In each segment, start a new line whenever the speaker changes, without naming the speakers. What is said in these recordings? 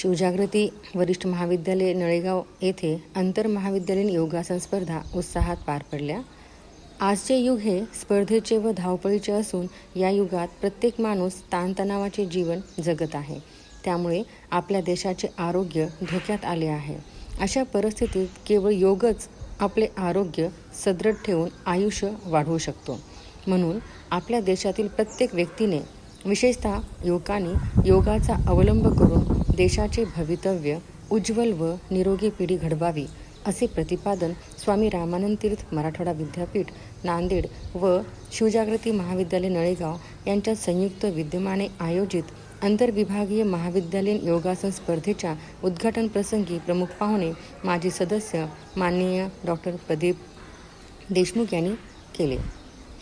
शिवजागृती वरिष्ठ महाविद्यालय नळेगाव येथे आंतर महाविद्यालयीन योगासन स्पर्धा उत्साहात पार पडल्या आजचे युग हे स्पर्धेचे व धावपळीचे असून या युगात प्रत्येक माणूस ताणतणावाचे जीवन जगत आहे त्यामुळे आपल्या देशाचे आरोग्य धोक्यात आले आहे अशा परिस्थितीत केवळ योगच आपले आरोग्य सदृढ ठेवून आयुष्य वाढवू शकतो म्हणून आपल्या देशातील प्रत्येक व्यक्तीने विशेषतः युवकांनी योगाचा अवलंब करून देशाचे भवितव्य उज्ज्वल व निरोगी पिढी घडवावी असे प्रतिपादन स्वामी रामानंद तीर्थ मराठवाडा विद्यापीठ नांदेड व शिवजागृती महाविद्यालय नळेगाव यांच्या संयुक्त विद्यमाने आयोजित आंतरविभागीय महाविद्यालयीन योगासन स्पर्धेच्या उद्घाटनप्रसंगी प्रमुख पाहुणे माजी सदस्य माननीय डॉक्टर प्रदीप देशमुख यांनी केले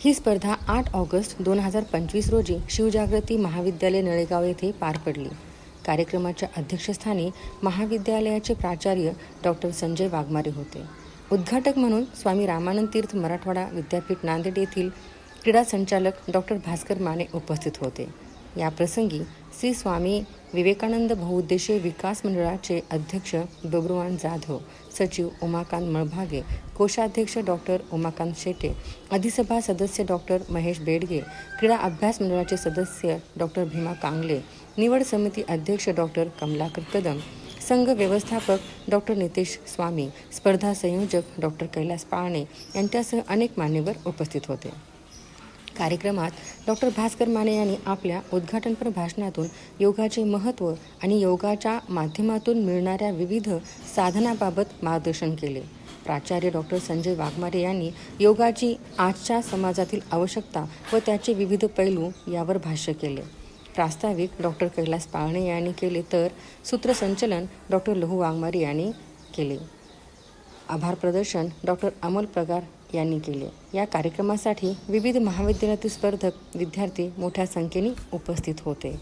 ही स्पर्धा आठ ऑगस्ट दोन हजार पंचवीस रोजी शिवजागृती महाविद्यालय नळेगाव येथे पार पडली कार्यक्रमाच्या अध्यक्षस्थानी महाविद्यालयाचे प्राचार्य डॉक्टर संजय वाघमारे होते उद्घाटक म्हणून स्वामी रामानंद तीर्थ मराठवाडा विद्यापीठ नांदेड येथील क्रीडा संचालक डॉक्टर भास्कर माने उपस्थित होते याप्रसंगी श्री स्वामी विवेकानंद बहुउद्देशीय विकास मंडळाचे अध्यक्ष बब्रुवान जाधव सचिव उमाकांत मळभागे कोषाध्यक्ष डॉक्टर उमाकांत शेटे अधिसभा सदस्य डॉक्टर महेश बेडगे क्रीडा अभ्यास मंडळाचे सदस्य डॉक्टर भीमा कांगले निवड समिती अध्यक्ष डॉक्टर कमलाकर कदम संघ व्यवस्थापक डॉक्टर नितेश स्वामी स्पर्धा संयोजक डॉक्टर कैलास पाळणे यांच्यासह अनेक मान्यवर उपस्थित होते कार्यक्रमात डॉक्टर भास्कर माने यांनी आपल्या उद्घाटनपर भाषणातून योगाचे महत्त्व आणि योगाच्या माध्यमातून मिळणाऱ्या विविध साधनाबाबत मार्गदर्शन केले प्राचार्य डॉक्टर संजय वाघमारे यांनी योगाची आजच्या समाजातील आवश्यकता व त्याचे विविध पैलू यावर भाष्य केले प्रास्ताविक डॉक्टर कैलास पाळणे यांनी केले तर सूत्रसंचलन डॉक्टर लहू वाघमारे यांनी केले आभार प्रदर्शन डॉक्टर अमोल प्रगार यांनी केले या कार्यक्रमासाठी विविध महाविद्यालयातील स्पर्धक विद्यार्थी मोठ्या संख्येने उपस्थित होते